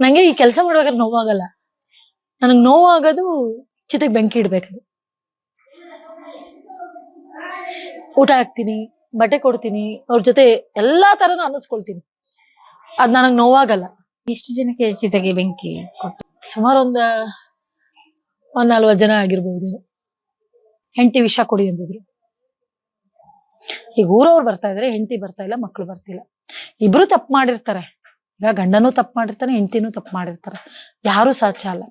ನಂಗೆ ಈ ಕೆಲಸ ಮಾಡುವಾಗ ನೋವಾಗಲ್ಲ. ನನಗ್ ನೋವಾಗೋದು ಚಿತೆಗೆ ಬೆಂಕಿ ಇಡ್ಬೇಕದು ಊಟ ಹಾಕ್ತೀನಿ ಬಟ್ಟೆ ಕೊಡ್ತೀನಿ ಅವ್ರ ಜೊತೆ ಎಲ್ಲಾ ತರನು ಅನ್ನಿಸ್ಕೊಳ್ತೀನಿ. ಅದ್ ನನಗ್ ನೋವಾಗಲ್ಲ. ಎಷ್ಟು ಜನಕ್ಕೆ ಚಿತೆಗೆ ಬೆಂಕಿ ಕೊಟ್ಟು ಸುಮಾರು ಒಂದ್ ಒಂದ್ ನಲ್ವತ್ ಜನ ಆಗಿರ್ಬೋದು. ಹೆಂಡತಿ ವಿಷ ಕೊಡಿ ಅಂದಿದ್ರು. ಈಗ ಊರವ್ರು ಬರ್ತಾ ಇದ್ರೆ ಹೆಂಡತಿ ಬರ್ತಾ ಇಲ್ಲ ಮಕ್ಳು ಬರ್ತಿಲ್ಲ. ಇಬ್ರು ತಪ್ಪು ಮಾಡಿರ್ತಾರೆ. ಈಗ ಗಂಡನೂ ತಪ್ಪು ಮಾಡಿರ್ತಾನೆ, ಹೆಂಡತಿನೂ ತಪ್ಪು ಮಾಡಿರ್ತಾರೆ. ಯಾರು ಸಾಧ್ಯ ಅಲ್ಲ.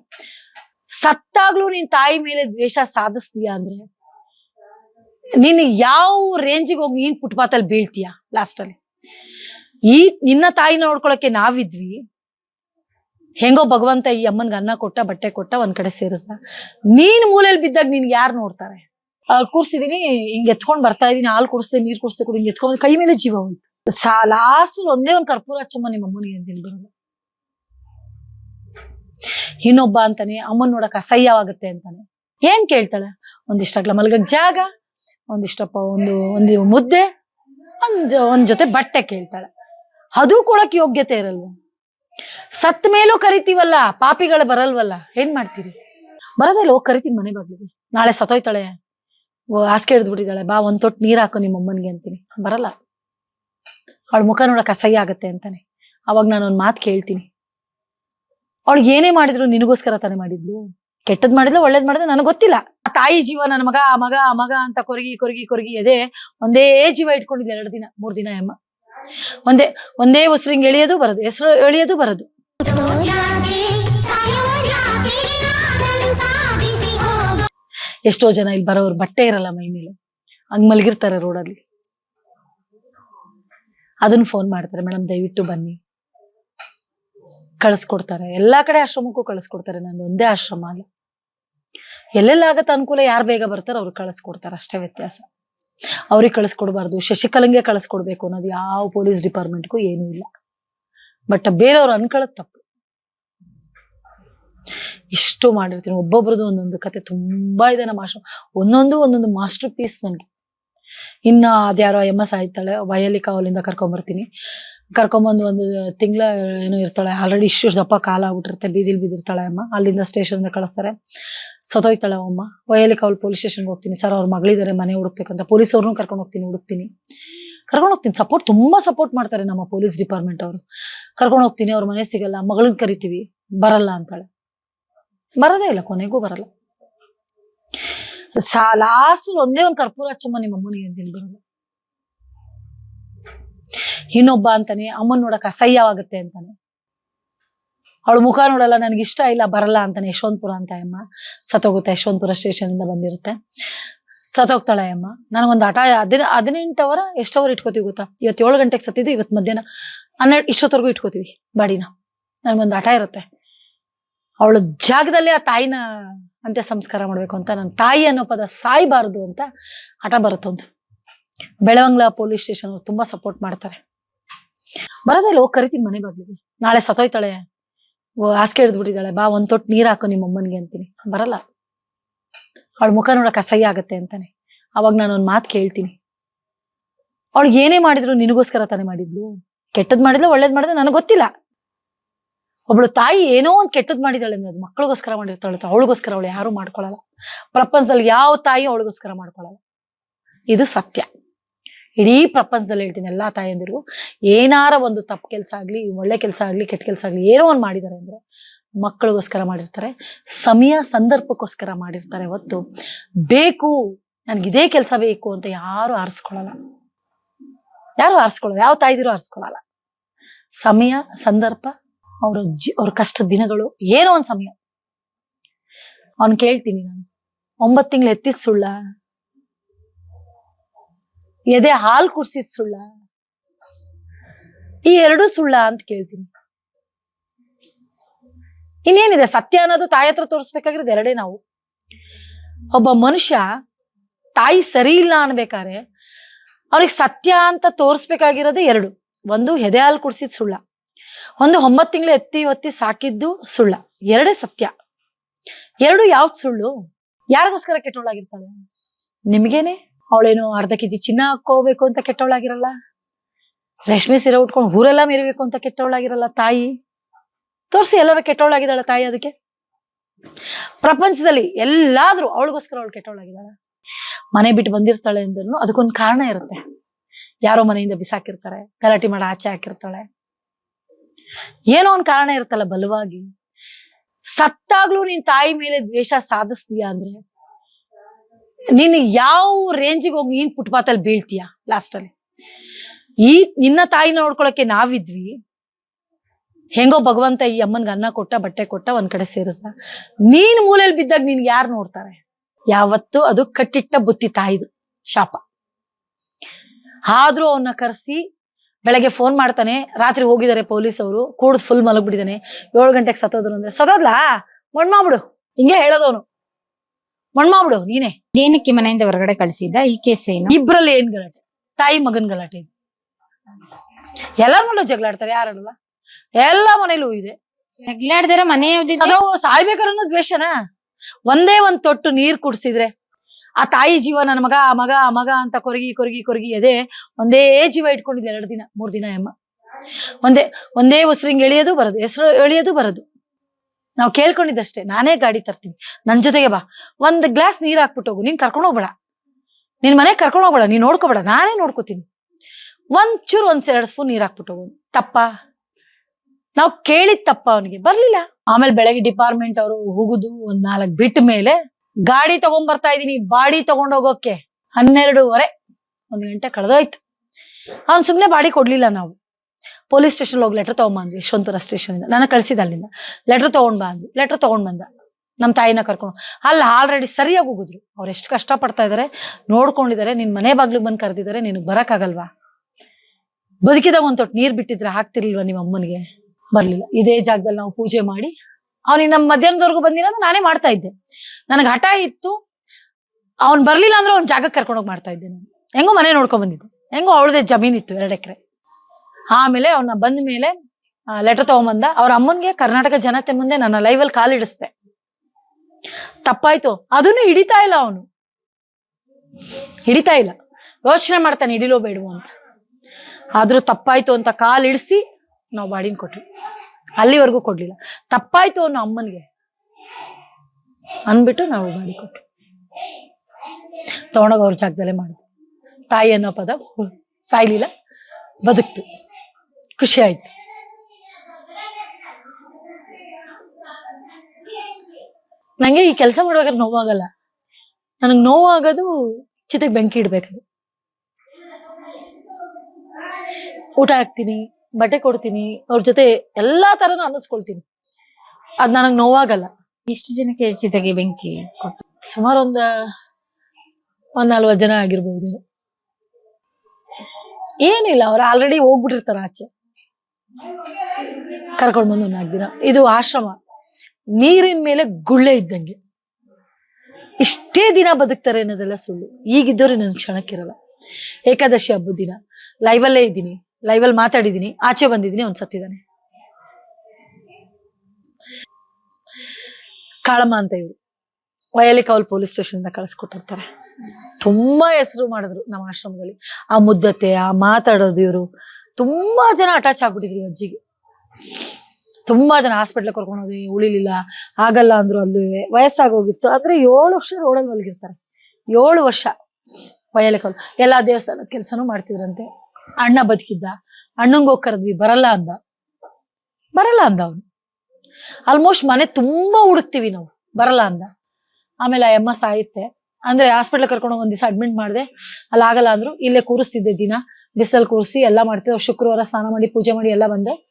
ಸತ್ತಾಗ್ಲೂ ನಿನ್ ತಾಯಿ ಮೇಲೆ ದ್ವೇಷ ಸಾಧಿಸ್ತೀಯ ಅಂದ್ರೆ ನೀನು ಯಾವ ರೇಂಜಿಗೆ ಹೋಗಿ ನೀನ್ ಫುಟ್ಪಾತಲ್ಲಿ ಬೀಳ್ತೀಯ ಲಾಸ್ಟಲ್ಲಿ ಈ ನಿನ್ನ ತಾಯಿ ನೋಡ್ಕೊಳಕ್ಕೆ ನಾವಿದ್ವಿ. ಹೆಂಗೋ ಭಗವಂತ ಈ ಅಮ್ಮನ್ಗೆ ಅನ್ನ ಕೊಟ್ಟ, ಬಟ್ಟೆ ಕೊಟ್ಟ, ಒಂದ್ ಕಡೆ ಸೇರಿಸ್ದ. ನೀನ್ ಮೂಲೆಯಲ್ಲಿ ಬಿದ್ದಾಗ ನಿನ್ಗೆ ಯಾರು ನೋಡ್ತಾರೆ? ಅಲ್ಲಿ ಕೂರ್ಸಿದೀನಿ, ಹಿಂಗೆ ಎತ್ಕೊಂಡ್ ಬರ್ತಾ ಇದೀನಿ, ಹಾಲು ಕುಡಿಸ್ದೆ, ನೀರ್ ಕುಡಿಸ್ದೆ, ಕೂಡ, ಹಿಂಗ್ ಎತ್ಕೊಂಡ್ ಕೈ ಮೇಲೆ ಜೀವ ಹೋಯ್ತು. ಲಾಸ್ಟ್ ಒಂದೇ ಒಂದು ಕರ್ಪೂರ ಹಚ್ಚಮ್ಮ ನಿಮ್ಮ ಅಮ್ಮನಿಗೆ ಅಂತ ಬರೋದು ಇನ್ನೊಬ್ಬ ಅಂತಾನೆ, ಅಮ್ಮನ್ ನೋಡಕ್ ಅಸಹ್ಯವಾಗುತ್ತೆ ಅಂತಾನೆ. ಏನ್ ಕೇಳ್ತಾಳೆ? ಒಂದಿಷ್ಟಾಗ್ಲ ಮಲಗಕ್ ಜಾಗ, ಒಂದಿಷ್ಟಪ್ಪ ಒಂದು ಒಂದು ಮುದ್ದೆ, ಒಂದ್ ಒಂದ್ ಜೊತೆ ಬಟ್ಟೆ ಕೇಳ್ತಾಳೆ. ಅದು ಕೊಡಕ್ ಯೋಗ್ಯತೆ ಇರಲ್ವ? ಸತ್ ಮೇಲೂ ಕರಿತೀವಲ್ಲ, ಪಾಪಿಗಳು ಬರಲ್ವಲ್ಲ, ಏನ್ ಮಾಡ್ತೀರಿ? ಬರೋದಲ್ಲ ಹೋಗಿ ಕರಿತೀನಿ ಮನೆ ಬಾಗ್ಲಿಗೆ. ನಾಳೆ ಸತ್ತೋಯ್ತಾಳೆ. ಹಾಸಿಗೆ ಹಿಡಿದ್ಬಿಟ್ಟಿದ್ದಾಳೆ ಬಾ, ಒಂದ್ ತೊಟ್ಟು ನೀರ್ ಹಾಕು ನಿಮ್ಮ ಅಮ್ಮನಿಗೆ ಅಂತೀನಿ. ಬರಲ್ಲ. ಅವಳ ಮುಖ ನೋಡಕ್ಕೆ ಅಸಹ್ಯ ಆಗತ್ತೆ ಅಂತಾನೆ. ಅವಾಗ ನಾನು ಒಂದು ಮಾತು ಕೇಳ್ತೀನಿ. ಅವಳಿಗೆ ಏನೇ ಮಾಡಿದ್ರು ನಿನಗೋಸ್ಕರ ತಾನೇ ಮಾಡಿದ್ಲು? ಕೆಟ್ಟದ್ ಮಾಡಿದ್ಲು, ಒಳ್ಳೇದ್ ಮಾಡಿದ್ರೆ ನನಗೆ ಗೊತ್ತಿಲ್ಲ. ಆ ತಾಯಿ ಜೀವ ನನ್ನ ಮಗ, ಆ ಮಗ ಆ ಮಗ ಅಂತ ಕೊರಗಿ ಕೊರಗಿ ಕೊರಗಿ ಅದೇ ಒಂದೇ ಜೀವ ಇಟ್ಕೊಂಡಿದ್ದೆ ಎರಡು ದಿನ, ಮೂರ್ ದಿನ ಎಮ್ಮ. ಒಂದೇ ಒಂದೇ ಉಸಿರಿಂಗ್ ಎಳಿಯೋದು ಬರೋದು, ಹೆಸರು ಎಳಿಯೋದು ಬರೋದು. ಎಷ್ಟೋ ಜನ ಇಲ್ಲಿ ಬರೋರು ಬಟ್ಟೆ ಇರಲ್ಲ ಮೈ ಮೇಲೆ. ಹಂಗ್ ಮಲಗಿರ್ತಾರೆ ರೋಡಲ್ಲಿ ಅದನ್ನ ಫೋನ್ ಮಾಡ್ತಾರೆ. ಮೇಡಮ್, ದಯವಿಟ್ಟು ಬನ್ನಿ. ಕಳಿಸ್ಕೊಡ್ತಾರೆ. ಎಲ್ಲಾ ಕಡೆ ಆಶ್ರಮಕ್ಕೂ ಕಳಿಸ್ಕೊಡ್ತಾರೆ. ನಂದು ಒಂದೇ ಆಶ್ರಮ ಅಲ್ಲ. ಎಲ್ಲೆಲ್ಲ ಆಗತ್ತ ಅನುಕೂಲ, ಯಾರು ಬೇಗ ಬರ್ತಾರೆ ಅವ್ರು ಕಳಿಸ್ಕೊಡ್ತಾರೆ. ಅಷ್ಟೇ ವ್ಯತ್ಯಾಸ. ಅವ್ರಿಗೆ ಕಳಿಸ್ಕೊಡ್ಬಾರ್ದು. ಶಶಿಕಲಂಗೆ ಕಳಿಸ್ಕೊಡ್ಬೇಕು ಅನ್ನೋದು ಯಾವ ಪೊಲೀಸ್ ಡಿಪಾರ್ಟ್ಮೆಂಟ್ಗೂ ಏನೂ ಇಲ್ಲ. ಬಟ್ ಬೇರೆಯವ್ರು ಅನ್ಕೊಳ್ಳೋದು ತಪ್ಪು. ಇಷ್ಟು ಮಾಡಿರ್ತೀನಿ. ಒಬ್ಬೊಬ್ರದ್ದು ಒಂದೊಂದು ಕತೆ ತುಂಬಾ ಇದೆ ನಮ್ಮ ಆಶ್ರಮ. ಒಂದೊಂದು ಒಂದೊಂದು ಮಾಸ್ಟರ್ ಪೀಸ್ ನನಗೆ. ಇನ್ನ ಅದ್ಯಾರೋ ಎಮ್ಮ ಸಾಯ್ತಾಳೆ ವಯಲಿ ಕಾವಲಿಂದ ಕರ್ಕೊಂಬರ್ತೀನಿ. ಕರ್ಕೊಂಬಂದು ಒಂದು ತಿಂಗಳ ಏನು ಇರ್ತಾಳೆ ಆಲ್ರೆಡಿ ಇಷ್ಟು ದಪ್ಪ ಕಾಲ ಆಗ್ಬಿಟ್ಟಿರುತ್ತೆ, ಬೀದಿಲಿ ಬಿದ್ದಿರ್ತಾಳೆ ಅಮ್ಮ. ಅಲ್ಲಿಂದ ಸ್ಟೇಷನ್ ಕಳಿಸ್ತಾರೆ. ಸತೋಯ್ತಾಳೆ ಅಮ್ಮ. ವಯಲಿ ಕಾವಲ್ ಪೊಲೀಸ್ ಸ್ಟೇಷನ್ಗೆ ಹೋಗ್ತೀನಿ. ಸರ್, ಅವ್ರ ಮಗಳಿದ್ದಾರೆ ಮನೆ ಹುಡುಕ್ಬೇಕಂತ. ಪೊಲೀಸ್ ಅವ್ರನ್ನೂ ಕರ್ಕೊಂಡು ಹೋಗ್ತೀನಿ, ಹುಡುಕ್ತೀನಿ. ಕರ್ಕೊಂಡು ಹೋಗ್ತೀನಿ. ಸಪೋರ್ಟ್ ತುಂಬಾ ಸಪೋರ್ಟ್ ಮಾಡ್ತಾರೆ ನಮ್ಮ ಪೊಲೀಸ್ ಡಿಪಾರ್ಟ್ಮೆಂಟ್ ಅವರು. ಕರ್ಕೊಂಡು ಹೋಗ್ತೀನಿ, ಅವ್ರ ಮನೆ ಸಿಗಲ್ಲ ಮಗಳನ್ನ ಕರಿತೀವಿ, ಬರಲ್ಲ ಅಂತಾಳೆ. ಬರೋದೇ ಇಲ್ಲ, ಕೊನೆಗೂ ಬರಲ್ಲ. ಲಾಸ್ಟ್ ಒಂದೇ ಒಂದು ಕರ್ಪೂರ ಹಚ್ಚಮ್ಮ ನಿಮ್ಮ ಅಮ್ಮನಿಗೆ ಅಂತೀನಿ ಬರೋದು ಇನ್ನೊಬ್ಬ ಅಂತಾನೆ, ಅಮ್ಮನ್ ನೋಡಕ್ ಅಸಹ್ಯವಾಗುತ್ತೆ ಅಂತಾನೆ. ಅವಳ ಮುಖ ನೋಡಲ್ಲ, ನನಗೆ ಇಷ್ಟ ಇಲ್ಲ, ಬರಲ್ಲ ಅಂತಾನೆ ಯಶವಂತಪುರ ಅಂತ ಅಮ್ಮ. ಸತ್ತೋಗುತ್ತೆ ಯಶವಂತಪುರ ಸ್ಟೇಷನ್ ಇಂದ ಬಂದಿರುತ್ತೆ. ಸತ್ತೋಗ್ತಾಳೆ ಅಮ್ಮ. ನನಗೊಂದು ಆಟ ಹದಿನ ಹದಿನೆಂಟು ಅವರ ಎಷ್ಟು ಅವರ್ ಇಟ್ಕೋತೀವಿ ಗೊತ್ತಾ? ಇವತ್ತು ಏಳು ಗಂಟೆಗೆ ಸತ್ತಿದ್ದು, ಇವತ್ತು ಮಧ್ಯಾಹ್ನ ಹನ್ನೆರಡು, ಇಷ್ಟೊತ್ತವರೆಗೂ ಇಟ್ಕೋತೀವಿ ಬಾಡಿನ. ನನಗೊಂದು ಆಟ ಇರುತ್ತೆ. ಅವಳ ಜಾಗದಲ್ಲಿ ಆ ತಾಯಿನ ಅಂತ್ಯ ಸಂಸ್ಕಾರ ಮಾಡ್ಬೇಕು ಅಂತ ನನ್ನ ತಾಯಿ ಅನ್ನೋ ಪದ ಸಾಯ್ಬಾರ್ದು ಅಂತ ಹಠ ಬರುತ್ತೊಂದು ಬೆಳವಂಗ್ಲ ಪೊಲೀಸ್ ಸ್ಟೇಷನ್ ಅವ್ರು ತುಂಬಾ ಸಪೋರ್ಟ್ ಮಾಡ್ತಾರೆ. ಬರೋದಿಲ್ಲ ಹೋಗಿ ಕರಿತೀನಿ ಮನೆ ಬಾಗ್ಲಿಗೆ. ನಾಳೆ ಸತೋಯ್ತಾಳೆ ಹಾಸಿಗೆ ಹಿಡಿದ್ಬಿಟ್ಟಿದ್ದಾಳೆ ಬಾ, ಒಂದ್ ತೊಟ್ಟು ನೀರ್ ಹಾಕು ನಿಮ್ಮ ಅಮ್ಮನ್ಗೆ ಅಂತೀನಿ. ಬರಲ್ಲ. ಅವಳ ಮುಖ ನೋಡಕ್ ಅಸಹ್ಯ ಆಗತ್ತೆ ಅಂತಾನೆ. ಅವಾಗ ನಾನು ಒಂದ್ ಮಾತು ಕೇಳ್ತೀನಿ. ಅವಳಿಗೆ ಏನೇ ಮಾಡಿದ್ರು ನಿನಗೋಸ್ಕರ ತಾನೇ ಮಾಡಿದ್ಲು? ಕೆಟ್ಟದ್ ಮಾಡಿದ್ಲು, ಒಳ್ಳೇದ್ ಮಾಡಿದ್ರೆ ನನಗೆ ಗೊತ್ತಿಲ್ಲ. ಒಬ್ಳು ತಾಯಿ ಏನೋ ಒಂದು ಕೆಟ್ಟದ್ ಮಾಡಿದಾಳೆ ಅಂದ್ರೆ ಅದು ಮಕ್ಕಳಿಗೋಸ್ಕರ ಮಾಡಿರ್ತಾಳೆ ಅವಳಿಗೋಸ್ಕರ ಅವಳು ಯಾರು ಮಾಡ್ಕೊಳಲ್ಲ. ಪ್ರಪಂಚದಲ್ಲಿ ಯಾವ ತಾಯಿ ಅವಳಿಗೋಸ್ಕರ ಮಾಡ್ಕೊಳಲ್ಲ. ಇದು ಸತ್ಯ. ಇಡೀ ಪ್ರಪಂಚದಲ್ಲಿ ಹೇಳ್ತೀನಿ ಎಲ್ಲಾ ತಾಯಂದಿರು ಏನಾರ ಒಂದು ತಪ್ಪು ಕೆಲಸ ಆಗ್ಲಿ, ಒಳ್ಳೆ ಕೆಲಸ ಆಗ್ಲಿ, ಕೆಟ್ಟ ಕೆಲಸ ಆಗ್ಲಿ, ಏನೋ ಒಂದು ಮಾಡಿದ್ದಾರೆ ಅಂದ್ರೆ ಮಕ್ಕಳಿಗೋಸ್ಕರ ಮಾಡಿರ್ತಾರೆ, ಸಮಯ ಸಂದರ್ಭಕ್ಕೋಸ್ಕರ ಮಾಡಿರ್ತಾರೆ ಹೊತ್ತು ಬೇಕು, ನನ್ಗೆ ಇದೇ ಕೆಲಸ ಬೇಕು ಅಂತ ಯಾರು ಆರಿಸ್ಕೊಳ್ಳಲ್ಲ ಯಾರು ಆರಿಸ್ಕೊಳ್ಳಲ್ಲ ಯಾವ ತಾಯಿದಿರು ಆರಿಸ್ಕೊಳ್ಳಲ್ಲ ಸಮಯ, ಸಂದರ್ಭ ಅವ್ರ ಅವ್ರ ಕಷ್ಟದ ದಿನಗಳು ಏನೋ ಒಂದ್ ಸಮಯ. ಅವ್ನ್ ಕೇಳ್ತೀನಿ ನಾನು. ಒಂಬತ್ ತಿಂಗಳು ಎತ್ತಿದ್ ಸುಳ್ಳ? ಎದೆ ಹಾಲ್ ಕುಡ್ಸಿದ್ ಸುಳ್ಳ? ಈ ಎರಡು ಸುಳ್ಳ ಅಂತ ಕೇಳ್ತೀನಿ. ಇನ್ನೇನಿದೆ? ಸತ್ಯ ಅನ್ನೋದು ತಾಯಿ ಹತ್ರ ತೋರಿಸ್ಬೇಕಾಗಿರೋದು ಎರಡೇ ನಾವು. ಒಬ್ಬ ಮನುಷ್ಯ ತಾಯಿ ಸರಿ ಇಲ್ಲ ಅನ್ಬೇಕಾದ್ರೆ ಅವ್ರಿಗೆ ಸತ್ಯ ಅಂತ ತೋರಿಸ್ಬೇಕಾಗಿರೋದೇ ಎರಡು. ಒಂದು ಎದೆ ಹಾಲು ಕುಡ್ಸಿದ್ ಸುಳ್ಳ. ಒಂದು ಒಂಬತ್ತು ತಿಂಗಳು ಎತ್ತಿ ಒತ್ತಿ ಸಾಕಿದ್ದು ಸುಳ್ಳ. ಎರಡೇ ಸತ್ಯ. ಎರಡು ಯಾವ್ದು ಸುಳ್ಳು? ಯಾರಿಗೋಸ್ಕರ ಕೆಟ್ಟವಳಾಗಿರ್ತಾಳೆ ನಿಮ್ಗೇನೆ? ಅವಳೇನು ಅರ್ಧ ಕೆಜಿ ಚಿನ್ನ ಹಾಕೋಬೇಕು ಅಂತ ಕೆಟ್ಟವಳಾಗಿರಲ್ಲ ರೇಷ್ಮೆ ಸೀರೆ ಉಟ್ಕೊಂಡು ಊರೆಲ್ಲ ಮೆರಿಬೇಕು ಅಂತ ಕೆಟ್ಟವಳಾಗಿರಲ್ಲ ತಾಯಿ? ತೋರಿಸಿ ಎಲ್ಲರೂ ಕೆಟ್ಟವಳಾಗಿದ್ದಾಳೆ ತಾಯಿ ಅದಕ್ಕೆ? ಪ್ರಪಂಚದಲ್ಲಿ ಎಲ್ಲಾದ್ರೂ ಅವಳಿಗೋಸ್ಕರ ಅವಳು ಕೆಟ್ಟವಳಾಗಿದ್ದಾಳೆ ಮನೆ ಬಿಟ್ಟು ಬಂದಿರ್ತಾಳೆ ಅಂದ್ರೂ ಅದಕ್ಕೊಂದು ಕಾರಣ ಇರುತ್ತೆ. ಯಾರೋ ಮನೆಯಿಂದ ಬಿಸಾಕಿರ್ತಾರೆ, ಗಲಾಟೆ ಮಾಡಿ ಆಚೆ ಹಾಕಿರ್ತಾಳೆ. ಏನೋ ಒಂದು ಕಾರಣ ಇರುತ್ತಲ್ಲ ಬಲವಾಗಿ? ಸತ್ತಾಗ್ಲೂ ನಿನ್ ತಾಯಿ ಮೇಲೆ ದ್ವೇಷ ಸಾಧಿಸ್ತೀಯ ಅಂದ್ರೆ? ನೀನು ಯಾವ ರೇಂಜಿಗೆ ಹೋಗಿ ನೀನ್ ಫುಟ್ಪಾತಲ್ಲಿ ಬೀಳ್ತೀಯ ಲಾಸ್ಟಲ್ಲಿ ಈ ನಿನ್ನ ತಾಯಿನ ನೋಡ್ಕೊಳಕ್ಕೆ ನಾವಿದ್ವಿ. ಹೆಂಗೋ ಭಗವಂತ ಈ ಅಮ್ಮನ್ಗೆ ಅನ್ನ ಕೊಟ್ಟ, ಬಟ್ಟೆ ಕೊಟ್ಟ ಒಂದ್ ಕಡೆ ಸೇರಿಸ್ದ. ನೀನ್ ಮೂಲೆಯಲ್ಲಿ ಬಿದ್ದಾಗ ನಿನ್ ಯಾರು ನೋಡ್ತಾರೆ? ಯಾವತ್ತು ಅದು ಕಟ್ಟಿಟ್ಟ ಬುತ್ತಿ ತಾಯಿದು, ಶಾಪ. ಆದ್ರೂ ಅವನ್ನ ಕರೆಸಿ ಬೆಳಗ್ಗೆ ಫೋನ್ ಮಾಡ್ತಾನೆ ರಾತ್ರಿ ಹೋಗಿದ್ದಾರೆ ಪೊಲೀಸ್ ಅವರು ಕೂಡ್ದು ಫುಲ್ ಮಲಗ್ಬಿಟ್ಟಿದ್ದಾನೆ. ಏಳು ಗಂಟೆಗೆ ಸತ್ತೋದ್ರು ಅಂದ್ರೆ ಸತ್ತೋದ್ಲಾ? ಮಣ್ಮಾಬಿಡು ಹಿಂಗೆ ಹೇಳೋದವನು. ಮಣ್ಮಾಬಿಡು ನೀನೇ. ಏನಕ್ಕೆ ಮನೆಯಿಂದ ಹೊರಗಡೆ ಕಳಿಸಿದ್ದ ಈ ಕೇಸ್ ಏನು? ಇಬ್ರಲ್ಲಿ ಏನ್ ಗಲಾಟೆ? ತಾಯಿ ಮಗನ್ ಗಲಾಟೆ ಇದು. ಎಲ್ಲರ ಮನೇಲೂ ಜಗಳಾಡ್ತಾರೆ ಯಾರಲ್ಲ ಎಲ್ಲಾ ಮನೇಲೂ ಇದೆ. ಜಗ್ಲಾಡ್ದಿರ ಮನೆ ಸಾಯ್ಬೇಕಾರ ದ್ವೇಷನ? ಒಂದೇ ಒಂದ್ ತೊಟ್ಟು ನೀರ್ ಕುಡ್ಸಿದ್ರೆ ಆ ತಾಯಿ ಜೀವ ನನ್ನ ಮಗ, ಆ ಮಗ ಆ ಮಗ ಅಂತ ಕೊರಗಿ ಕೊರಗಿ ಕೊರಗಿ ಅದೇ ಒಂದೇ ಜೀವ ಇಟ್ಕೊಂಡಿದ್ದೆ ಎರಡು ದಿನ, ಮೂರ್ ದಿನ ಎಮ್ಮ. ಒಂದೇ ಒಂದೇ ಉಸಿರಿಂಗ್ ಎಳಿಯೋದು ಬರೋದು, ಹೆಸರು ಎಳಿಯೋದು ಬರೋದು. ನಾವು ಕೇಳ್ಕೊಂಡಿದ್ದಷ್ಟೇ, ನಾನೇ ಗಾಡಿ ತರ್ತೀನಿ. ನನ್ ಜೊತೆಗೆ ಬಾ, ಒಂದ್ ಗ್ಲಾಸ್ ನೀರ್ ಹಾಕ್ಬಿಟ್ಟು ಹೋಗು, ನೀನ್ ಕರ್ಕೊಂಡು ಹೋಗ್ಬೇಡ. ನಿನ್ ಮನೆಗ್ ಕರ್ಕೊಂಡು ಹೋಗ್ಬೇಡ, ನೀನ್ ನೋಡ್ಕೋಬೇಡ, ನಾನೇ ನೋಡ್ಕೋತೀನಿ. ಒಂದ್ ಚೂರು ಒಂದ್ ಸ್ಪೂನ್ ನೀರ್ ಹಾಕ್ಬಿಟ್ಟು ಹೋಗು. ತಪ್ಪ. ನಾವು ಕೇಳಿದ ತಪ್ಪ ಅವನಿಗೆ, ಬರ್ಲಿಲ್ಲ. ಆಮೇಲೆ ಬೆಳಗ್ಗೆ ಡಿಪಾರ್ಟ್ಮೆಂಟ್ ಅವರು ಹೋಗುದು ಒಂದ್ ನಾಲ್ಕು ಬಿಟ್ಟ ಮೇಲೆ ಗಾಡಿ ತಗೊಂಡ್ ಬರ್ತಾ ಇದೀನಿ, ಬಾಡಿ ತಗೊಂಡ್ ಹೋಗೋಕೆ ಹನ್ನೆರಡೂವರೆ, ಒಂದ್ ಗಂಟೆ ಕಳೆದೋಯ್ತು. ಅವ್ನು ಸುಮ್ನೆ ಬಾಡಿ ಕೊಡ್ಲಿಲ್ಲ ನಾವು. ಪೊಲೀಸ್ ಸ್ಟೇಷನ್ ಹೋಗಿ ಲೆಟರ್ ತಗೊಂಬಂದ್ವಿ ಯಶವಂತಪುರ ಸ್ಟೇಷನ್ ಇಂದ. ನಾನು ಕಳ್ಸಿದ ಅಲ್ಲಿಂದ. ಲೆಟರ್ ತಗೊಂಡ್ ಬಂದ್ವಿ ಲೆಟರ್ ತಗೊಂಡ್ ಬಂದ. ನಮ್ಮ ತಾಯಿನ ಕರ್ಕೊಂಡು ಅಲ್ಲ ಆಲ್ರೆಡಿ ಸರಿಯಾಗಿ ಹೋಗಿದ್ರು. ಅವ್ರು ಎಷ್ಟು ಕಷ್ಟ ಪಡ್ತಾ ಇದಾರೆ ನೋಡ್ಕೊಂಡಿದ್ದಾರೆ ನಿನ್ ಮನೆ ಬಾಗ್ಲಿಗೆ ಬಂದು ಕರೆದಿದ್ದಾರೆ ನಿನಗೆ ಬರೋಕ್ಕಾಗಲ್ವಾ ಬದುಕಿದಾಗ ಒಂದ್ ತೊಟ್ಟು ನೀರ್ ಬಿಟ್ಟಿದ್ರೆ ಹಾಕ್ತಿರ್ಲಿಲ್ವಾ ನಿಮ್ಮ ಅಮ್ಮನಿಗೆ? ಬರಲಿಲ್ಲ. ಇದೇ ಜಾಗದಲ್ಲಿ ನಾವು ಪೂಜೆ ಮಾಡಿ ಅವನಿಗೆ ನಮ್ಮ ಮಧ್ಯಾಹ್ನದವರೆಗೂ ಬಂದಿಲ್ಲ ಅಂದ್ರೆ ನಾನೇ ಮಾಡ್ತಾ ಇದ್ದೆ. ನನಗೆ ಹಠ ಇತ್ತು. ಅವ್ನು ಬರ್ಲಿಲ್ಲ ಅಂದ್ರೆ ಅವ್ನ ಜಾಗಕ್ಕೆ ಕರ್ಕೊಂಡೋಗಿ ಮಾಡ್ತಾ ಇದ್ದೆ ನಾನು. ಹೆಂಗೋ ಮನೆ ನೋಡ್ಕೊಂಡ್ ಬಂದಿದ್ದೆ. ಹೆಂಗೋ ಅವಳದೇ ಜಮೀನ್ ಇತ್ತು ಎರಡು ಎಕರೆ. ಆಮೇಲೆ ಅವನ್ನ ಬಂದ ಮೇಲೆ ಲೆಟರ್ ತಗೊಂಬಂದ, ಅವ್ರ ಅಮ್ಮನ್ಗೆ ಕರ್ನಾಟಕ ಜನತೆ ಮುಂದೆ ನನ್ನ ಲೈವಲ್ಲಿ ಕಾಲಿಡಿಸ್ದೆ ತಪ್ಪಾಯ್ತು. ಅದನ್ನು ಹಿಡಿತಾ ಇಲ್ಲ ಅವನು. ಹಿಡಿತಾ ಇಲ್ಲ. ಯೋಚನೆ ಮಾಡ್ತಾನೆ, ಹಿಡಿಲೋ ಬೇಡವೋ ಅಂತ. ಆದ್ರೂ ತಪ್ಪಾಯ್ತು ಅಂತ ಕಾಲಿಡಿಸಿ ನಾವು ಬಾಡಿನ ಕೊಟ್ವಿ. ಅಲ್ಲಿವರೆಗೂ ಕೊಡ್ಲಿಲ್ಲ. ತಪ್ಪಾಯ್ತು ಅನ್ನೋ ಅಮ್ಮನಿಗೆ ಅಂದ್ಬಿಟ್ಟು ನಾವು ಬಾಡಿ ಕೊಟ್ಟು ತಗೊಂಡೋಗಿ ಅವ್ರ ಜಾಗದಲ್ಲೇ ಮಾಡಿದ್ವಿ. ತಾಯಿ ಅನ್ನೋ ಪದ ಸಾಯ್ಲಿಲ್ಲ, ಬದುಕ್ತು. ಖುಷಿ ಆಯ್ತು. ನಂಗೆ ಈ ಕೆಲಸ ಮಾಡುವಾಗ ನೋವಾಗಲ್ಲ. ನನಗೆ ನೋವಾಗೋದು ಚಿತೆಗೆ ಬೆಂಕಿ ಇಡ್ಬೇಕದು ಊಟ ಹಾಕ್ತೀನಿ ಬಟ್ಟೆ ಕೊಡ್ತೀನಿ ಅವ್ರ ಜೊತೆ ಎಲ್ಲಾ ತರನು ಅನ್ನಿಸ್ಕೊಳ್ತೀನಿ. ಅದ್ ನನಗ್ ನೋವಾಗಲ್ಲ. ಎಷ್ಟು ಜನಕ್ಕೆ ಚಿತೆಗೆ ಬೆಂಕಿ ಕೊಟ್ಟು ಸುಮಾರು ಒಂದ್ ಒಂದ್ ನಲ್ವತ್ ಜನ ಆಗಿರ್ಬೋದು. ಏನಿಲ್ಲ ಅವ್ರು ಆಲ್ರೆಡಿ ಹೋಗ್ಬಿಟ್ಟಿರ್ತಾರ ಆಚೆ. ಕರ್ಕೊಂಡ್ ಬಂದು ಒಂದ್ ನಾಲ್ಕು ದಿನ. ಇದು ಆಶ್ರಮ. ನೀರಿನ ಮೇಲೆ ಗುಳ್ಳೆ ಇದ್ದಂಗೆ. ಇಷ್ಟೇ ದಿನ ಬದುಕ್ತಾರೆ ಅನ್ನೋದೆಲ್ಲ ಸುಳ್ಳು. ಈಗಿದ್ದವ್ರು ನನ್ ಕ್ಷಣಕ್ಕಿರಲ್ಲ ಏಕಾದಶಿ ಹಬ್ಬದ ದಿನ. ಲೈವಲ್ಲೇ ಇದ್ದೀನಿ. ಲೈವಲ್ಲಿ ಮಾತಾಡಿದ್ದೀನಿ ಆಚೆ ಬಂದಿದ್ದೀನಿ ಒಂದ್ ಸತ್ತಿದ್ದಾನೆ ಕಾಳಮ್ಮ ಅಂತ ಇವರು. ವಯಲಿ ಕೌಲ್ ಪೊಲೀಸ್ ಸ್ಟೇಷನ್ ಕಳಿಸ್ಕೊಟ್ಟಿರ್ತಾರೆ. ತುಂಬಾ ಹೆಸರು ಮಾಡಿದ್ರು ನಮ್ಮ ಆಶ್ರಮದಲ್ಲಿ. ಆ ಮುದ್ದತೆ, ಆ ಮಾತಾಡೋದು ಇವರು. ತುಂಬಾ ಜನ ಅಟ್ಯಾಚ್ ಆಗ್ಬಿಟ್ಟಿದ್ರು ಅಜ್ಜಿಗೆ. ತುಂಬಾ ಜನ ಹಾಸ್ಪಿಟ್ಲ್ ಕರ್ಕೊಂಡು ಹೋದ್ವಿ, ಉಳಿಲಿಲ್ಲ. ಆಗಲ್ಲ ಅಂದ್ರು ಅಲ್ಲಿ ವಯಸ್ಸಾಗೋಗಿತ್ತು. ಆದ್ರೆ ಏಳು ವರ್ಷ ರೋಡಲ್ಲಿ ಮಲಗಿರ್ತಾರೆ ಏಳು ವರ್ಷ ವಯಲಿ ಕೌಲ್ ಎಲ್ಲಾ ದೇವಸ್ಥಾನದ ಕೆಲಸನೂ ಮಾಡ್ತಿದ್ರಂತೆ. ಅಣ್ಣ ಬದುಕಿದ್ದ, ಅಣ್ಣಂಗೋ ಕರೆದ್ವಿ, ಬರಲ್ಲ ಅಂದ. ಬರಲ್ಲ ಅಂದ ಅವನು. ಆಲ್ಮೋಸ್ಟ್ ಮನೆ ತುಂಬಾ ಹುಡುಕ್ತಿವಿ ನಾವು, ಬರಲ್ಲ ಅಂದ. ಆಮೇಲೆ ಆ ಅಮ್ಮ ಸಾಯುತ್ತೆ. ಅಂದ್ರೆ ಹಾಸ್ಪಿಟ್ಲ್ ಕರ್ಕೊಂಡು ಒಂದ್ ದಿವಸ ಅಡ್ಮಿಟ್ ಮಾಡಿದೆ ಅಲ್ಲಿ ಆಗಲ್ಲ ಅಂದ್ರು, ಇಲ್ಲೇ ಕೂರಿಸ್ತಿದ್ದೆ ದಿನ. ಬಿಸಿಲಲ್ಲಿ ಕೂರಿಸಿ ಎಲ್ಲ ಮಾಡ್ತಿದ್ದೆ ಶುಕ್ರವಾರ ಸ್ನಾನ ಮಾಡಿ, ಪೂಜೆ ಮಾಡಿ ಎಲ್ಲ ಬಂದೆ.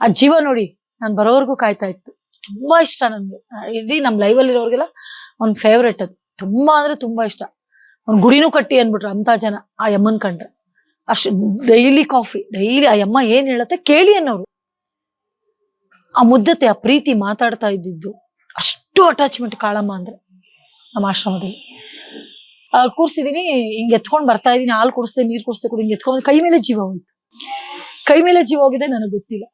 ಆ ಜೀವ ನೋಡಿ ನಾನು ಬರೋವರೆಗೂ ಕಾಯ್ತಾ ಇತ್ತು. ತುಂಬಾ ಇಷ್ಟ ನನ್ಗೆ. ಇಡೀ ನಮ್ ಲೈವ್ ಅಲ್ಲಿ ಇರೋರ್ಗೆಲ್ಲ ಅವ್ನ್ ಫೇವ್ರೆಟ್ ಅದು. ತುಂಬಾ ಅಂದ್ರೆ ತುಂಬಾ ಇಷ್ಟ. ಅವ್ನ್ ಗುಡಿನೂ ಕಟ್ಟಿ ಅನ್ಬಿಟ್ರು ಅಂತ ಜನ ಆ ಯಮ್ಮನ್ ಕಂಡ್ರೆ. ಅಷ್ಟು ಡೈಲಿ ಕಾಫಿ ಡೈಲಿ ಆ ಅಮ್ಮ ಏನ್ ಹೇಳತ್ತೆ? ಕೇಳಿ ಅನ್ನೋರು. ಆ ಮುದ್ದತೆ, ಆ ಪ್ರೀತಿ ಮಾತಾಡ್ತಾ ಇದ್ದಿದ್ದು ಅಷ್ಟು ಅಟ್ಯಾಚ್ಮೆಂಟ್ ಕಾಳಮ್ಮ ಅಂದ್ರೆ ನಮ್ಮ ಆಶ್ರಮದಲ್ಲಿ. ಕೂರ್ಸಿದೀನಿ, ಹಿಂಗೆ ಎತ್ಕೊಂಡು ಬರ್ತಾ ಇದ್ದೀನಿ ಹಾಲು ಕುಡಿಸ್ದೆ, ನೀರು ಕುಡಿಸ್ದೆ ಕೂಡ, ಹಿಂಗೆ ಎತ್ಕೊಂಡು ಕೈ ಮೇಲೆ ಜೀವ ಹೋಯ್ತು. ಕೈ ಮೇಲೆ ಜೀವ ಹೋಗಿದೆ ನನಗೆ ಗೊತ್ತಿಲ್ಲ.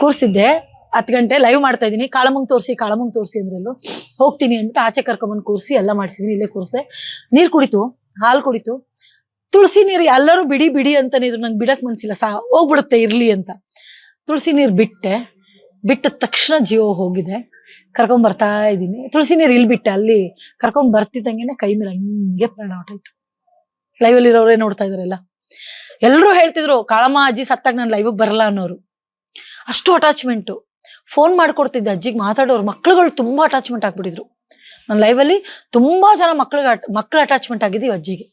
ಕೂರ್ಸಿದ್ದೆ, ಹತ್ತು ಗಂಟೆ ಲೈವ್ ಮಾಡ್ತಾ ಇದ್ದೀನಿ ಕಾಳಮಂಗ್ ತೋರಿಸಿ ಕಾಳಮಂಗ್ ತೋರಿಸಿ ಅಂದ್ರಲ್ಲೂ. ಹೋಗ್ತೀನಿ ಅಂದ್ಬಿಟ್ಟು ಆಚೆ ಕರ್ಕೊಂಬಂದು ಕೂರಿಸಿ, ಎಲ್ಲ ಮಾಡಿಸಿದೀನಿ, ಇಲ್ಲೇ ಕೂರ್ಸೆ ನೀರು ಕುಡಿತು, ಹಾಲು ಕುಡಿತು. ತುಳಸಿ ನೀರು ಎಲ್ಲರೂ ಬಿಡಿ ಬಿಡಿ ಅಂತಾನೆ ಇದ್ರು. ನಂಗೆ ಬಿಡಕ್ ಮನ್ಸಿಲ್ಲ. ಸಾ, ಹೋಗ್ಬಿಡುತ್ತೆ, ಇರ್ಲಿ ಅಂತ. ತುಳಸಿ ನೀರು ಬಿಟ್ಟೆ. ಬಿಟ್ಟ ತಕ್ಷಣ ಜೀವ ಹೋಗಿದೆ. ಕರ್ಕೊಂಡ್ ಬರ್ತಾ ಇದ್ದೀನಿ. ತುಳಸಿ ನೀರು ಇಲ್ಲಿ ಬಿಟ್ಟೆ, ಅಲ್ಲಿ. ಕರ್ಕೊಂಡ್ ಬರ್ತಿದ್ದಂಗೆನೆ ಕೈ ಮೇಲೆ ಹಂಗೆ ಪ್ರಾಣ ಹೊಟ್ಟಾಯ್ತು ಲೈವ್ ಅಲ್ಲಿ ಇರೋರೇ ನೋಡ್ತಾ ಇದಾರೆಲ್ಲ ಎಲ್ಲರೂ ಹೇಳ್ತಿದ್ರು, ಕಾಳಮ್ಮ, ಅಜ್ಜಿ ಸತ್ತಾಗ ನಾನು ಲೈವ್ ಬರಲ್ಲ ಅನ್ನೋರು. ಅಷ್ಟು ಅಟ್ಯಾಚ್ಮೆಂಟು ಫೋನ್ ಮಾಡ್ಕೊಡ್ತಿದ್ದೆ ಅಜ್ಜಿಗೆ ಮಾತಾಡೋರು ಮಕ್ಳುಗಳು ತುಂಬಾ ಅಟ್ಯಾಚ್ಮೆಂಟ್ ಆಗ್ಬಿಟ್ಟಿದ್ರು. ನನ್ನ ಲೈವಲ್ಲಿ ತುಂಬಾ ಜನ ಮಕ್ಳಿಗೆ, ಮಕ್ಳು ಅಟ್ಯಾಚ್ಮೆಂಟ್ ಆಗಿದ್ದೀವಿ ಅಜ್ಜಿಗೆ.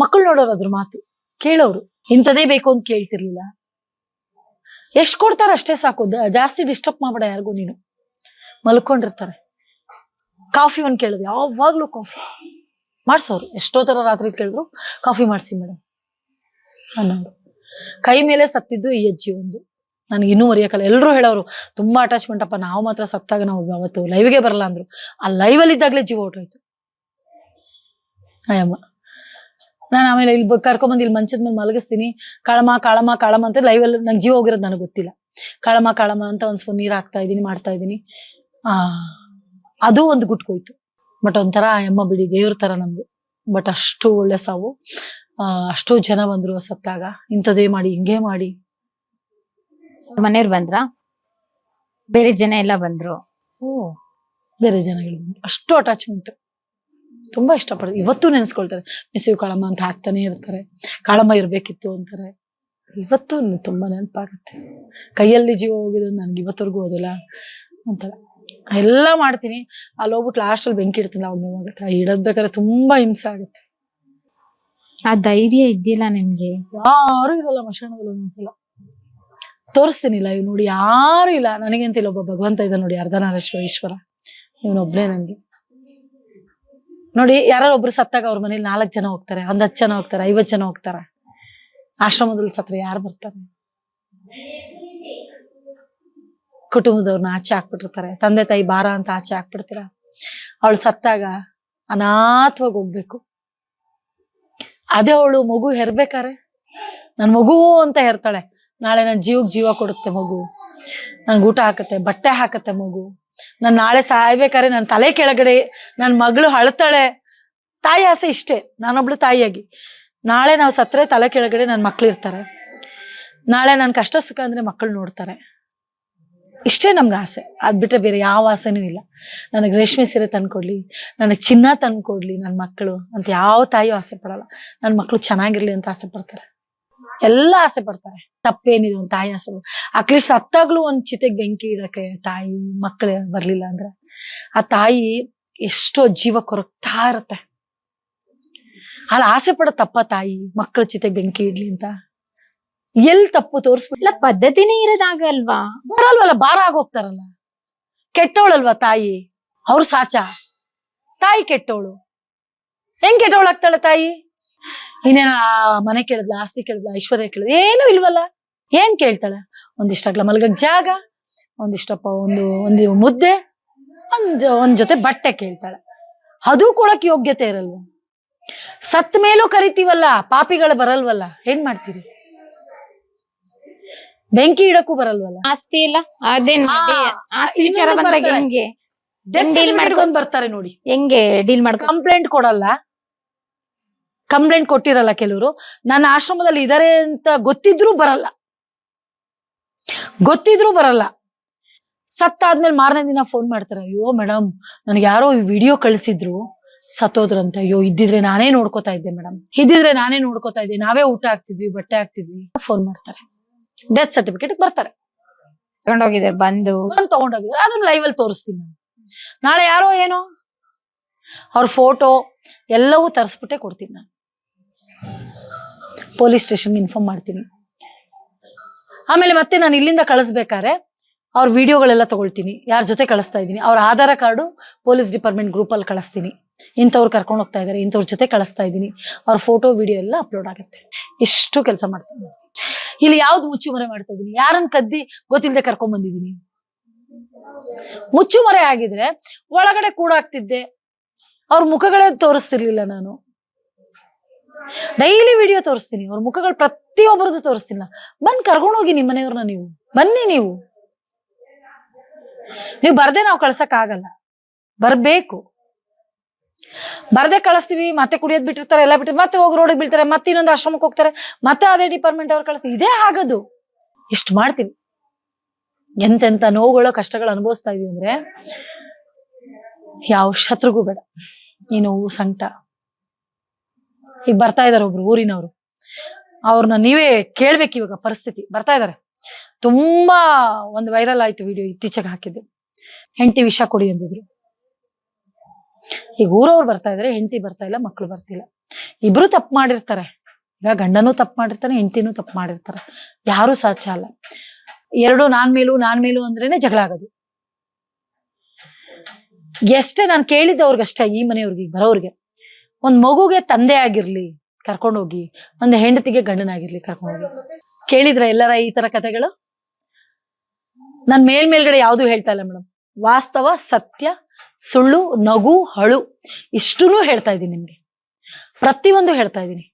ಮಕ್ಕಳು ನೋಡೋರು ಅದ್ರ ಮಾತು. ಕೇಳೋರು. ಇಂಥದೇ ಬೇಕು ಅಂತ ಕೇಳ್ತಿರ್ಲಿಲ್ಲ. ಎಷ್ಟ್ ಕೊಡ್ತಾರೆ ಅಷ್ಟೇ ಸಾಕು. ಜಾಸ್ತಿ ಡಿಸ್ಟರ್ಬ್ ಮಾಡ್ಬೇಡ ಯಾರಿಗೂ ನೀನು. ಮಲ್ಕೊಂಡಿರ್ತಾರೆ. ಕಾಫಿ ಒಂದು ಕೇಳಿದೆ. ಯಾವಾಗ್ಲೂ ಕಾಫಿ. ಮಾಡ್ಸೋರು. ಎಷ್ಟೋ ತರ ರಾತ್ರಿ ಕೇಳಿದ್ರು ಕಾಫಿ ಮಾಡಿಸಿ ಮೇಡಮ್. ಅನ್ನೋರು. ಕೈ ಮೇಲೆ ಸತ್ತಿದ್ದು ಈ ಅಜ್ಜಿ ಒಂದು. ನನಗೆ ಇನ್ನೂ ಮರೆಯೋಕ್ಕಲ್ಲ. ಎಲ್ಲರೂ ಹೇಳೋರು, ತುಂಬಾ ಅಟ್ಯಾಚ್ಮೆಂಟ್ ಅಪ್ಪ. ನಾವು ಮಾತ್ರ ಸತ್ತಾಗ ನಾವು ಅವತ್ತು ಲೈವ್ಗೆ ಬರಲ್ಲ ಅಂದ್ರು. ಆ ಲೈವಲ್ಲಿ ಇದ್ದಾಗಲೇ ಜೀವ ಹೊರ್ಟೋಯ್ತು ಅಯ್ಯಮ್ಮ ನಾನು ಆಮೇಲೆ ಇಲ್ಲಿ ಕರ್ಕೊಂಬಂದು ಇಲ್ಲಿ ಮಂಚದ ಮೇಲೆ ಮಲಗಿಸ್ತೀನಿ. ಕಾಳಮ್ಮ ಕಾಳಮ್ಮ ಕಾಳಮ್ಮ ಅಂತ ಲೈವಲ್ಲಿ ನಂಗೆ ಜೀವ ಹೋಗಿರೋದು ನನಗೆ ಗೊತ್ತಿಲ್ಲ. ಕಾಳಮ್ಮ ಕಾಳಮ್ಮ ಅಂತ ಒಂದು ಸ್ಪೂನ್ ನೀರು ಹಾಕ್ತಾ ಇದ್ದೀನಿ ಮಾಡ್ತಾ ಇದ್ದೀನಿ. ಆ ಅದು ಒಂದು ಗುಟ್ಕೋಯ್ತು ಬಟ್ ಒಂಥರ ಎಮ್ಮ ಬಿಡಿ ದೇವ್ರ ಥರ ನಮ್ದು ಬಟ್ ಅಷ್ಟು ಒಳ್ಳೆ ಸಾವು. ಆ ಅಷ್ಟು ಜನ ಬಂದ್ರು ಸತ್ತಾಗ ಇಂಥದೇ ಮಾಡಿ ಹಿಂಗೆ ಮಾಡಿ. ಮನೆಯವ್ರು ಬಂದ್ರ? ಬೇರೆ ಜನ ಎಲ್ಲ ಬಂದ್ರು? ಓ. ಬೇರೆ ಜನಗಳು ಬಂದ್ರು. ಅಷ್ಟು ಅಟ್ಯಾಚ್ಮೆಂಟ್ ತುಂಬಾ ಇಷ್ಟಪಡ್ತಾರೆ ಇವತ್ತು ನೆನೆಸ್ಕೊಳ್ತಾರೆ ಮಿಸ್ ಯು ಕಾಳಮ್ಮ ಅಂತ ಹಾಕ್ತಾನೆ ಇರ್ತಾರೆ. ಕಾಳಮ್ಮ ಇರಬೇಕಿತ್ತು ಅಂತಾರೆ. ಇವತ್ತು ತುಂಬ ತುಂಬಾ ನೆನಪಾಗುತ್ತೆ. ಕೈಯಲ್ಲಿ ಜೀವ ಹೋಗಿದ್ರೆ ನನ್ಗೆ ಇವತ್ತವರೆಗೂ ಓದಿಲ್ಲ ಅಂತಾರ. ಎಲ್ಲ ಮಾಡ್ತೀನಿ. ಅಲ್ಲಿ ಹೋಗ್ಬಿಟ್ಟು ಲಾಸ್ಟಲ್ಲಿ ಬೆಂಕಿ ಇಡ್ತೀನಿ ಅವಾಗ ನೋವಾಗುತ್ತೆ ಇಡದ್ ಬೇಕಾದ್ರೆ ತುಂಬಾ ಹಿಂಸೆ ಆಗುತ್ತೆ. ಆ ಧೈರ್ಯ ಇದ್ದಿಲ್ಲ ನಿಮ್ಗೆ? ಯಾರು ಇರಲ್ಲ ಮಶಾಣದಲ್ಲಿ ಒಂದೊಂದ್ಸಲ. ತೋರಿಸ್ತೀನಿ ಲೈವ್ ನೋಡಿ ಯಾರು ಇಲ್ಲ. ನನಗೆ ಇಲ್ಲ ಒಬ್ಬ ಭಗವಂತ ಇದ್ದ ನೋಡಿ ಅರ್ಧನಾರೇಶ್ವರ ಈಶ್ವರ. ಇವನೊಬ್ನೇ ನನ್ಗೆ ನೋಡಿ ಯಾರು ಒಬ್ರು ಸತ್ತಾಗ ಅವ್ರ ಮನೇಲಿ ನಾಲ್ಕು ಜನ ಹೋಗ್ತಾರೆ, ಒಂದ್ ಹತ್ತು ಜನ ಹೋಗ್ತಾರೆ ಐವತ್ ಜನ ಹೋಗ್ತಾರೆ. ಆಶ್ರಮದಲ್ಲಿ ಸತ್ರ ಯಾರು ಬರ್ತಾರೆ? ಕುಟುಂಬದವ್ರನ್ನ ಆಚೆ ಹಾಕ್ಬಿಟ್ಟಿರ್ತಾರೆ. ತಂದೆ, ತಾಯಿ ಬಾರ ಅಂತ ಆಚೆ ಹಾಕ್ಬಿಡ್ತೀರ? ಅವಳು ಸತ್ತಾಗ ಅನಾಥವಾಗಿ ಹೋಗ್ಬೇಕು. ಅದೇ ಅವಳು ಮಗು ಹೆರ್ಬೇಕಾರೆ? ನನ್ ಮಗು ಅಂತ ಹೆರ್ತಾಳೆ. ನಾಳೆ ನನ್ನ ಜೀವಕ್ ಜೀವ ಕೊಡುತ್ತೆ ಮಗು. ನನ್ಗೆ ಊಟ ಹಾಕತ್ತೆ, ಬಟ್ಟೆ ಹಾಕತ್ತೆ ಮಗು. ನಾನ್ ನಾಳೆ ಸಾಯ್ಬೇಕಾದ್ರೆ ನನ್ನ ತಲೆ ಕೆಳಗಡೆ ನನ್ನ ಮಗಳು ಅಳ್ತಾಳೆ. ತಾಯಿ ಆಸೆ ಇಷ್ಟೇ, ನಾನೊಬ್ಳು ತಾಯಿಯಾಗಿ. ನಾಳೆ ನಾವು ಸತ್ತರೆ ತಲೆ ಕೆಳಗಡೆ ನನ್ನ ಮಕ್ಳು ಇರ್ತಾರೆ. ನಾಳೆ ನನ್ನ ಕಷ್ಟ ಸುಖ ಅಂದ್ರೆ ಮಕ್ಕಳು ನೋಡ್ತಾರೆ. ಇಷ್ಟೇ ನಮ್ಗೆ ಆಸೆ. ಅದು ಬಿಟ್ಟರೆ ಬೇರೆ ಯಾವ ಆಸೆನೂ ಇಲ್ಲ. ನನಗೆ ರೇಷ್ಮೆ ಸೀರೆ ತಂದ್ಕೊಡ್ಲಿ, ನನಗೆ ಚಿನ್ನ ತಂದ್ಕೊಡ್ಲಿ ನನ್ನ ಮಕ್ಕಳು ಅಂತ ಯಾವ ತಾಯಿಯೂ ಆಸೆ ಪಡಲ್ಲ. ನನ್ನ ಮಕ್ಕಳು ಚೆನ್ನಾಗಿರ್ಲಿ ಅಂತ ಆಸೆ ಪಡ್ತಾರೆ. ಎಲ್ಲ ಆಸೆ ಪಡ್ತಾರೆ. ತಪ್ಪೇನಿದೆ ಒಂದು ತಾಯಿ ಆಸೆ ಅಟ್ಲೀಸ್ಟ್ ಸತ್ತಾಗ್ಲೂ ಒಂದ್ ಚಿತೆಗೆ ಬೆಂಕಿ ಇಡಕ್ಕೆ ತಾಯಿ ಮಕ್ಕಳು ಬರ್ಲಿಲ್ಲ ಅಂದ್ರೆ ಆ ತಾಯಿ ಎಷ್ಟೋ ಜೀವ ಕೊರಗ್ತಾ ಇರತ್ತೆ. ಅಲ್ಲಿ ಆಸೆ ಪಡೋ ತಪ್ಪ ತಾಯಿ ಮಕ್ಕಳ ಚಿತೆ ಬೆಂಕಿ ಇಡ್ಲಿ ಅಂತ. ಎಲ್ ತಪ್ಪು ತೋರಿಸ್ಬಿಟ್ಲ ಪದ್ಧತಿನೇ ಇರೋದಾಗಲ್ವಾ ಬರಲ್ವಲ್ಲ ಬಾರ ಆಗೋಗ್ತಾರಲ್ಲ ಕೆಟ್ಟವಳಲ್ವಾ ತಾಯಿ? ಅವ್ರು ಸಾಚ. ತಾಯಿ ಕೆಟ್ಟವಳು ಹೆಂಗ್ ಕೆಟ್ಟವಳಾಗ್ತಾಳೆ ತಾಯಿ? ಇನ್ನೇನ ಮನೆ ಕೇಳಿದ್ಲ ಆಸ್ತಿ ಕೇಳಿದ್ಲ ಐಶ್ವರ್ಯ ಕೇಳಿದ್ಲ ಏನು ಇಲ್ವಲ್ಲ? ಏನ್ ಕೇಳ್ತಾಳೆ? ಒಂದಿಷ್ಟಾಗ್ಲ ಮಲಗಕ್ ಜಾಗ ಒಂದಿಷ್ಟಪ್ಪ ಒಂದು ಒಂದು ಮುದ್ದೆ ಒಂದ್ ಒಂದ್ ಜೊತೆ ಬಟ್ಟೆ ಕೇಳ್ತಾಳೆ. ಅದು ಕೊಡಕ್ ಯೋಗ್ಯತೆ ಇರಲ್ವ? ಸತ್ ಮೇಲೂ ಕರಿತೀವಲ್ಲ ಪಾಪಿಗಳು ಬರಲ್ವಲ್ಲ ಏನ್ ಮಾಡ್ತೀರಿ? ಬೆಂಕಿ ಇಡಕ್ಕೂ ಬರಲ್ವಲ್ಲ? ಆಸ್ತಿ ಇಲ್ಲ ಅದೇನ್ ಆಸ್ತಿ ವಿಚಾರ ಇನ್ನೊಂದು ಬಂದಾಗ ಬರ್ತಾರೆ. ಹೆಂಗೆ? ಡೆತ್ deal ಸರ್ಟಿಫಿಕೇಟ್ ಮಾಡ್ಕೊ- ಒಂದ್ ಬರ್ತಾರೆ ನೋಡಿ. ಹೆಂಗೆ ಡೀಲ್ ಮಾಡ್ಕೊ ಕಂಪ್ಲೇಂಟ್ ಕೊಡಲ್ಲ. ಕಂಪ್ಲೇಂಟ್ ಕೊಟ್ಟಿರಲ್ಲ ಕೆಲವರು ನನ್ನ ಆಶ್ರಮದಲ್ಲಿ ಇದಾರೆ ಅಂತ ಗೊತ್ತಿದ್ರೂ ಬರಲ್ಲ. ಗೊತ್ತಿದ್ರೂ ಬರಲ್ಲ. ಸತ್ತಾದ್ಮೇಲೆ ಮಾರನೇ ದಿನ ಫೋನ್ ಮಾಡ್ತಾರೆ ಅಯ್ಯೋ ಮೇಡಮ್ ನನಗೆ ಯಾರೋ ಈ ವಿಡಿಯೋ ಕಳಿಸಿದ್ರು ಸತ್ತೋದ್ರಂತೆ ಅಯ್ಯೋ ಇದ್ದಿದ್ರೆ ನಾನೇ ನೋಡ್ಕೋತಾ ಇದ್ದೆ ಮೇಡಮ್ ಇದ್ದಿದ್ರೆ ನಾನೇ ನೋಡ್ಕೋತಾ ಇದ್ದೆ. ನಾವೇ ಊಟ ಹಾಕ್ತಿದ್ವಿ ಬಟ್ಟೆ ಹಾಕ್ತಿದ್ವಿ. ಫೋನ್ ಮಾಡ್ತಾರೆ. ಡೆತ್ ಸರ್ಟಿಫಿಕೇಟ್ ಬರ್ತಾರೆ. ತಗೊಂಡೋಗಿದ್ದಾರೆ ಬಂದು. ತಗೊಂಡೋಗಿದ್ದಾರೆ. ಅದನ್ನ ಲೈವ್ ಅಲ್ಲಿ ತೋರಿಸ್ತೀನಿ ನಾನು. ನಾಳೆ ಯಾರೋ ಏನೋ ಅವ್ರ ಫೋಟೋ ಎಲ್ಲವೂ ತರಿಸ್ಬಿಟ್ಟೆ ಕೊಡ್ತೀನಿ ನಾನು. ಪೊಲೀಸ್ ಸ್ಟೇಷನ್ಗೆ ಇನ್ಫಾರ್ಮ್ ಮಾಡ್ತೀನಿ. ಆಮೇಲೆ ಮತ್ತೆ ನಾನು ಇಲ್ಲಿಂದ ಕಳಿಸ್ಬೇಕಾದ್ರೆ ಅವ್ರ ವಿಡಿಯೋಗಳೆಲ್ಲ ತಗೊಳ್ತೀನಿ. ಯಾರ ಜೊತೆ ಕಳಿಸ್ತಾ ಇದ್ದೀನಿ, ಅವ್ರ ಆಧಾರ ಕಾರ್ಡು ಪೊಲೀಸ್ ಡಿಪಾರ್ಟ್ಮೆಂಟ್ ಗ್ರೂಪಲ್ಲಿ ಕಳಿಸ್ತೀನಿ. ಇಂಥವ್ರು ಕರ್ಕೊಂಡು ಹೋಗ್ತಾ ಇದ್ದಾರೆ ಇಂಥವ್ರ ಜೊತೆ ಕಳಿಸ್ತಾ ಇದ್ದೀನಿ. ಅವ್ರ ಫೋಟೋ ವಿಡಿಯೋ ಎಲ್ಲ ಅಪ್ಲೋಡ್ ಆಗುತ್ತೆ. ಇಷ್ಟು ಕೆಲಸ ಮಾಡ್ತೀನಿ ಇಲ್ಲಿ ಯಾವ್ದು ಮುಚ್ಚುಮರೆ ಮಾಡ್ತಾ ಇದ್ದೀನಿ? ಯಾರನ್ನ ಕದ್ದಿ ಗೊತ್ತಿಲ್ಲದೆ ಕರ್ಕೊಂಡ್ ಬಂದಿದ್ದೀನಿ. ಮುಚ್ಚುಮರೆ ಆಗಿದ್ರೆ ಒಳಗಡೆ ಕೂಡ ಆಗ್ತಿದ್ದೆ ಅವ್ರ ಮುಖಗಳೇ ತೋರಿಸ್ತಿರ್ಲಿಲ್ಲ ನಾನು. ಡೈಲಿ ವಿಡಿಯೋ ತೋರಿಸ್ತೀನಿ. ಅವ್ರ ಮುಖಗಳು ಪ್ರತಿಯೊಬ್ಬರದ್ದು ತೋರಿಸ್ತೀನಿ ಬಂದ್ ಕರ್ಕೊಂಡು ಹೋಗಿ ನಿಮ್ಮ ಮನೆಯವ್ರನ್ನ ನೀವು. ಬನ್ನಿ ನೀವು. ನೀವು ಬರ್ದೆ ನಾವು ಕಳ್ಸಕ್ ಆಗಲ್ಲ. ಬರ್ಬೇಕು. ಬರ್ದೆ ಕಳಿಸ್ತೀವಿ, ಮತ್ತೆ ಕುಡಿಯೋದ್ ಬಿಟ್ಟಿರ್ತಾರೆ, ಎಲ್ಲ ಬಿಟ್ಟು ಮತ್ತೆ ಹೋಗಿ ರೋಡಿಗೆ ಬೀಳ್ತಾರೆ, ಮತ್ತೆ ಇನ್ನೊಂದು ಆಶ್ರಮಕ್ಕೆ ಹೋಗ್ತಾರೆ, ಮತ್ತೆ ಅದೇ ಡಿಪಾರ್ಟ್ಮೆಂಟ್ ಅವ್ರು ಕಳಿಸಿ. ಇದೇ ಆಗೋದು. ಇಷ್ಟು ಮಾಡ್ತೀವಿ. ಎಂತೆಂತ ನೋವುಗಳು, ಕಷ್ಟಗಳು ಅನುಭವಿಸ್ತಾ ಇದೀವಿ ಅಂದ್ರೆ, ಯಾವ ಶತ್ರುಗೂ ಬೇಡ. ಈ ನೋವು ಸಂಕಟ. ಈಗ ಬರ್ತಾ ಇದಾರೆ ಒಬ್ರು ಊರಿನವರು. ಅವ್ರನ್ನ ನೀವೇ ಕೇಳ್ಬೇಕು ಇವಾಗ ಪರಿಸ್ಥಿತಿ. ಬರ್ತಾ ಇದಾರೆ. ತುಂಬಾ ಒಂದು ವೈರಲ್ ಆಯ್ತು ವಿಡಿಯೋ ಇತ್ತೀಚೆಗೆ ಹಾಕಿದ್ದು. ಹೆಂಡತಿ ವಿಷ ಕೊಡಿ ಅಂದಿದ್ರು. ಈಗ ಊರವ್ರು ಬರ್ತಾ ಇದಾರೆ, ಹೆಂಡತಿ ಬರ್ತಾ ಇಲ್ಲ, ಮಕ್ಳು ಬರ್ತಿಲ್ಲ ಇಬ್ರು ತಪ್ಪು ಮಾಡಿರ್ತಾರೆ. ಈಗ ಗಂಡನೂ ತಪ್ಪು ಮಾಡಿರ್ತಾನೆ, ಹೆಂಡತಿನೂ ತಪ್ಪು ಮಾಡಿರ್ತಾರೆ. ಯಾರು ಸಾಧ್ಯ ಅಲ್ಲ. ಎರಡು ನಾನ್ ಮೇಲೂ ನಾನ್ ಮೇಲೂ ಅಂದ್ರೇನೆ ಜಗಳ ಆಗೋದು. ಎಷ್ಟೇ ನಾನು ಅಷ್ಟೇ ಈ ಮನೆಯವ್ರಿಗೆ ಬರೋರ್ಗೆ ಒಂದ್ ಮಗುಗೆ ತಂದೆ ಆಗಿರ್ಲಿ, ಕರ್ಕೊಂಡೋಗಿ, ಒಂದು ಹೆಂಡತಿಗೆ ಗಂಡನಾಗಿರ್ಲಿ ಕರ್ಕೊಂಡೋಗಿ. ಕೇಳಿದ್ರ ಎಲ್ಲರ ಈ ತರ ಕಥೆಗಳು? ನಾನ್ ಮೇಲ್ ಮೇಲ್ಗಡೆ ಯಾವ್ದು ಹೇಳ್ತಾ ಇಲ್ಲ ಮೇಡಮ್ ವಾಸ್ತವ, ಸತ್ಯ, ಸುಳ್ಳು, ನಗು, ಹಳು ಇಷ್ಟೂ ಹೇಳ್ತಾ ಇದ್ದೀನಿ ನಿಮ್ಗೆ. ಪ್ರತಿಯೊಂದು ಹೇಳ್ತಾ ಇದ್ದೀನಿ.